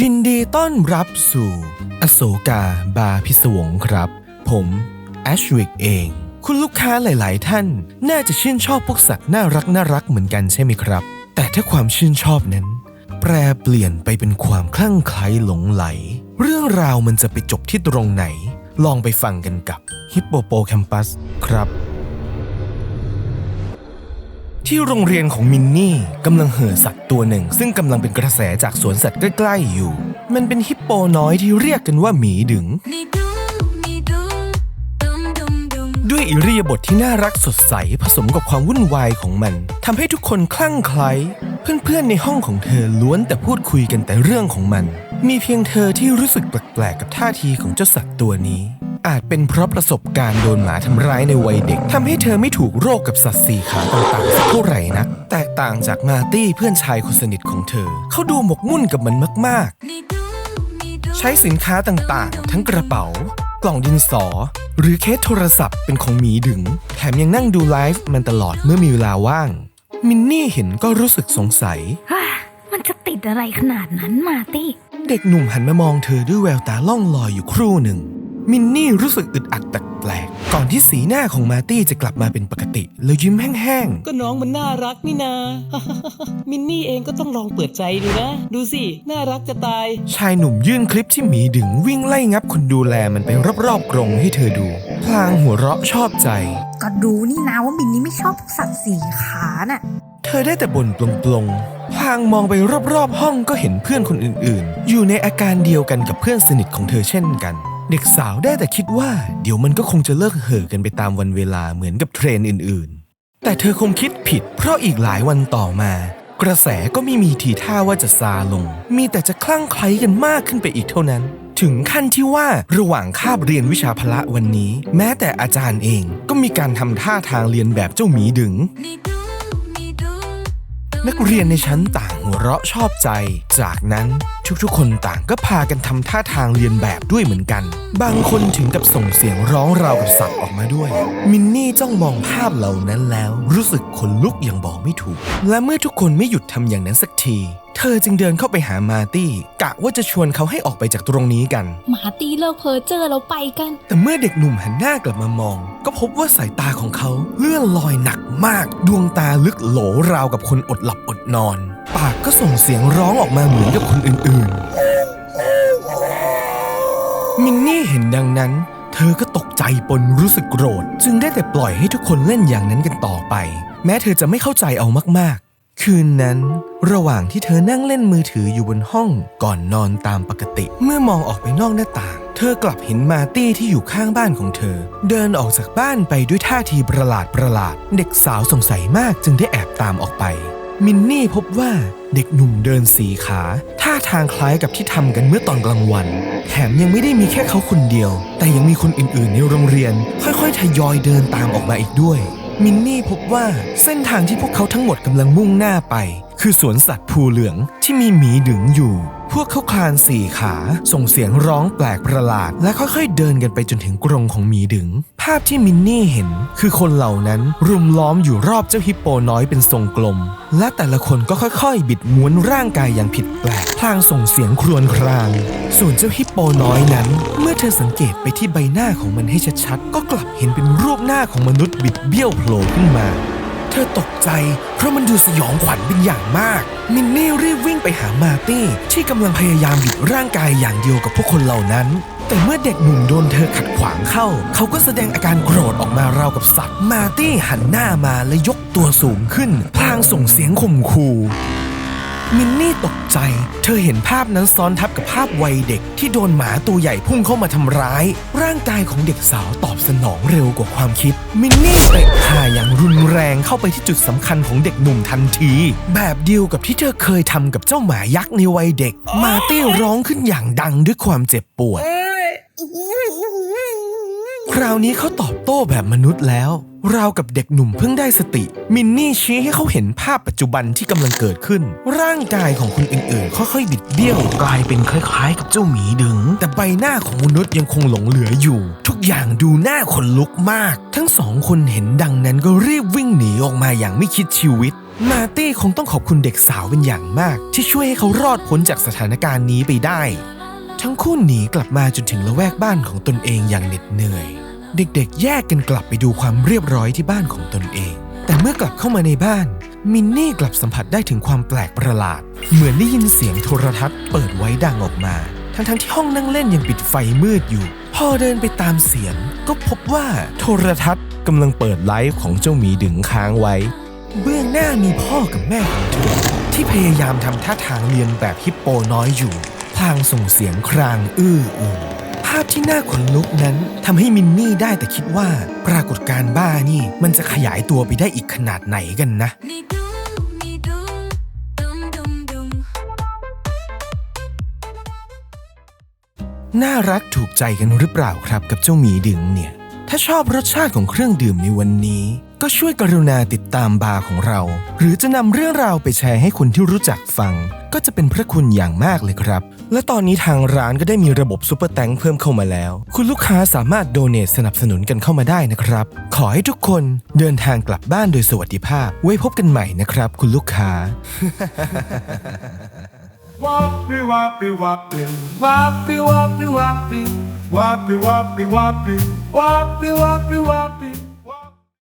ยินดีต้อนรับสู่ อโศกาบาพิศวงครับ ผมแอชวิกเอง คุณลูกค้าหลาย ๆ ท่าน น่าจะชื่นชอบพวกสัตว์น่ารักน่ารักเหมือนกันใช่ไหมครับ แต่ถ้าความชื่นชอบนั้น แปรเปลี่ยนไปเป็นความคลั่งไคล้หลงไหล เรื่องราวมันจะไปจบที่ตรงไหน ลองไปฟังกันกับฮิปโปโปแคมปัสครับ ที่โรงเรียนของมินนี่กำลังเห่อสัตว์ตัวหนึ่ง ซึ่งกำลังเป็นกระแสจากสวนสัตว์ใกล้ ๆ อยู่ มันเป็นฮิปโปน้อยที่เรียกกันว่าหมีดึง ด้วยอิริยาบถทที่น่ารักสดใสผสมกับความวุ่นวายของมันทำให้ทุกคนคลั่งไคล้เพื่อนๆในห้องของเธอล้วนแต่พูดคุยกันแต่เรื่องของมัน มีเพียงเธอที่รู้สึกแปลกๆกับท่าทีของเจ้าสัตว์ตัวนี้ อาจเป็นเพราะประสบการณ์โดนหมาทำร้ายในวัยเด็กทำให้เธอไม่ถูกโรคกับสัตว์สี่ขาต่างๆสักเท่าไหร่นะแตกต่างจากมาตี้เพื่อนชายคนสนิทของเธอ เขาดูหมกมุ่นกับมันมากๆ ใช้สินค้าต่างๆ ทั้งกระเป๋า กล่องดินสอ หรือเคสโทรศัพท์เป็นของหมีดึง แถมยังนั่งดูไลฟ์มันตลอดเมื่อมีเวลาว่าง มินนี่เห็นก็รู้สึกสงสัย มันจะติดอะไรขนาดนั้นมาตี้ เด็กหนุ่มหันมามองเธอด้วยแววตาล่องลอยอยู่ครู่หนึ่ง มินนี่รู้สึกอึดอัดแปลกๆก่อนที่สีหน้าของมาร์ตี้จะกลับมาเป็นปกติ แล้วยิ้มแห้งก็น้องมันน่ารักนี่นา มินนี่เองก็ต้องลองเปิดใจดูนะ ดูสิ น่ารักจะตาย ๆ ชายหนุ่มยื่นคลิปที่หมีดึงวิ่งไล่งับคนดูแลมันไปรอบๆกรงให้เธอดู พลางหัวเราะชอบใจ ก็รู้นี่นะว่ามินนี่ไม่ชอบพวกสัตว์สีขาน่ะ เธอได้แต่บ่นปลงๆ พลางมองไปรอบๆห้องก็เห็นเพื่อนคนอื่นๆ อยู่ในอาการเดียวกันกับเพื่อนสนิทของเธอเช่นกัน เด็กสาวได้แต่คิดว่า เดี๋ยวมันก็คงจะเลิกเห่อกันไปตามวันเวลาเหมือนกับเทรนอื่นๆ แต่เธอคงคิดผิด เพราะอีกหลายวันต่อมา กระแสก็ไม่มีทีท่าว่าจะซาลง มีแต่จะคลั่งไคล้กันมากขึ้นไปอีกเท่านั้น ถึงขั้นที่ว่าระหว่างคาบเรียนวิชาพละวันนี้ แม้แต่อาจารย์เองก็มีการทำท่าทางเรียนแบบเจ้าหมีดึงนักเรียนในชั้นต่างหัวเราะชอบใจ จากนั้น ทุกๆ คนต่างก็พากันทำท่าทางเรียนแบบด้วยเหมือนกัน บางคนถึงกับส่งเสียงร้องราวกับสัตว์ออกมาด้วย มินนี่จ้องมองภาพเหล่านั้นแล้ว รู้สึกขนลุกอย่างบอกไม่ถูก และเมื่อทุกคนไม่หยุดทำอย่างนั้นสักที เธอจึงเดินเข้าไปหามาร์ตี้ กะว่าจะชวนเขาให้ออกไปจากตรงนี้กันหมาตีเลิกเพอเจอแล้วไปกัน แต่เมื่อเด็กหนุ่มหันหน้ากลับมามอง ก็พบว่าสายตาของเขาเลื่อนลอยหนักมาก ดวงตาลึกโหลราวกับคนอดหลับอดนอน ปากก็ส่งเสียงร้องออกมาเหมือนกับคนอื่นๆ มินนี่เห็นดังนั้น เธอก็ตกใจปนรู้สึกโกรธ จึงได้แต่ปล่อยให้ทุกคนเล่นอย่างนั้นกันต่อไป แม้เธอจะไม่เข้าใจเอามาก คืนนั้น ระหว่างที่เธอนั่งเล่นมือถืออยู่บนห้องก่อนนอนตามปกติ เมื่อมองออกไปนอกหน้าต่าง เธอกลับเห็นมาตี้ที่อยู่ข้างบ้านของเธอ เดินออกจากบ้านไปด้วยท่าทีประหลาดประหลาด เด็กสาวสงสัยมากจึงได้แอบตามออกไป มินนี่พบว่าเด็กหนุ่มเดินสีขา ท่าทางคล้ายกับที่ทำกันเมื่อตอนกลางวัน แถมยังไม่ได้มีแค่เขาคนเดียว แต่ยังมีคนอื่นๆในโรงเรียน ค่อยๆทยอยเดินตามออกมาอีกด้วย มินนี่พบว่าเส้นทางที่พวกเขาทั้งหมดกำลังมุ่งหน้าไป คือสวนสัตว์ภูเหลืองที่มีหมีดึงอยู่ พวกเขาคลานสี่ขา ส่งเสียงร้องแปลกประหลาด และค่อยๆเดินกันไปจนถึงกรงของหมีดึงาพที่มินนี่เห็นคือคนเหล่านั้นรุมล้อมอยู่รอบเจ้าฮิปโปน้อยเป็นทรงกลม และแต่ละคนก็ค่อยๆ บิดม้วนร่างกายอย่างผิดแปลกพลางส่งเสียงครวญคราง ส่วนเจ้าฮิปโปน้อยนั้น เมื่อเธอสังเกตไปที่ใบหน้าของมันให้ชัดๆ ก็กลับเห็นเป็นรูปหน้าของมนุษย์บิดเบี้ยวโผล่ขึ้นมา เธอตกใจเพราะมันดูสยองขวัญเป็นอย่างมาก มินนี่รีบวิ่งไปหามาตี้ที่กำลังพยายามบิดร่างกายอย่างเดียวกับพวกคนเหล่านั้น แต่เมื่อเด็กหนุ่มโดนเธอขัดขวางเข้า เขาก็แสดงอาการโกรธออกมาราวกับสัตว์ มาตี้หันหน้ามาและยกตัวสูงขึ้น พลางส่งเสียงข่มขู่มินนี่ตกใจ เธอเห็นภาพนั้นซ้อนทับกับภาพวัยเด็กที่โดนหมาตัวใหญ่พุ่งเข้ามาทำร้าย ร่างกายของเด็กสาวตอบสนองเร็วกว่าความคิด มินนี่เตะขาอย่างรุนแรงเข้าไปที่จุดสำคัญของเด็กหนุ่มทันที แบบเดียวกับที่เธอเคยทำกับเจ้าหมายักษ์ในวัยเด็ก มาตี้ร้องขึ้นอย่างดังด้วยความเจ็บปวด คราวนี้เขาตอบโต้แบบมนุษย์แล้ว ราวกับเด็กหนุ่มเพิ่งได้สติ มินนี่ชี้ให้เขาเห็นภาพปัจจุบันที่กำลังเกิดขึ้น ร่างกายของคนอื่นๆค่อยๆบิดเบี้ยว กลายเป็นคล้ายๆ กับเจ้าหมีดึง แต่ใบหน้าของมนุษย์ยังคงหลงเหลืออยู่ ทุกอย่างดูน่าขนลุกมาก ทั้งสองคนเห็นดังนั้นก็รีบวิ่งหนีออกมาอย่างไม่คิดชีวิต มาตี้คงต้องขอบคุณเด็กสาวเป็นอย่างมาก ที่ช่วยให้เขารอดพ้นจากสถานการณ์นี้ไปได้ ทั้งคู่หนีกลับมาจนถึงละแวกบ้านของตนเองอย่างเหน็ดเหนื่อย เด็กๆ แยกกันกลับไปดูความเรียบร้อยที่บ้านของตนเอง แต่เมื่อกลับเข้ามาในบ้าน มินนี่กลับสัมผัสได้ถึงความแปลกประหลาด เหมือนได้ยินเสียงโทรทัศน์เปิดไว้ดังออกมา ทั้งๆที่ห้องนั่งเล่นยังปิดไฟมืดอยู่ พอเดินไปตามเสียง ก็พบว่าโทรทัศน์กำลังเปิดไลฟ์ของเจ้าหมีดึงค้างไว้ เบื้องหน้ามีพ่อกับแม่ของเธอที่พยายามทำท่าทางเรียนแบบฮิปโปน้อยอยู่ พลางส่งเสียงครางอื้ออึงภาพที่น่าขนลุกนั้นทำให้มินนี่ได้แต่คิดว่า ปรากฏการบ้านี่มันจะขยายตัวไปได้อีกขนาดไหนกันนะ น่ารักถูกใจกันหรือเปล่าครับกับเจ้าหมีดึงเนี่ย ถ้าชอบรสชาติของเครื่องดื่มในวันนี้ ก็ช่วยกรุณาติดตามบาร์ของเรา หรือจะนำเรื่องราวไปแชร์ให้คนที่รู้จักฟัง ก็จะเป็นพระคุณอย่างมากเลยครับ และตอนนี้ทางร้านก็ได้มีระบบซุปเปอร์แตงเพิ่มเข้ามาแล้ว คุณลูกค้าสามารถโดเน a สนับสนุนกันเข้ามาได้นะครับ ขอให้ทุกคนเดินทางกลับบ้านโดยสวัสดิภาพ ไว้พบกันใหม่นะครับ คุณลูกค้า Wappy wappy wappy wappy wappy wappy wappy wappy wappy wappy wappy wappy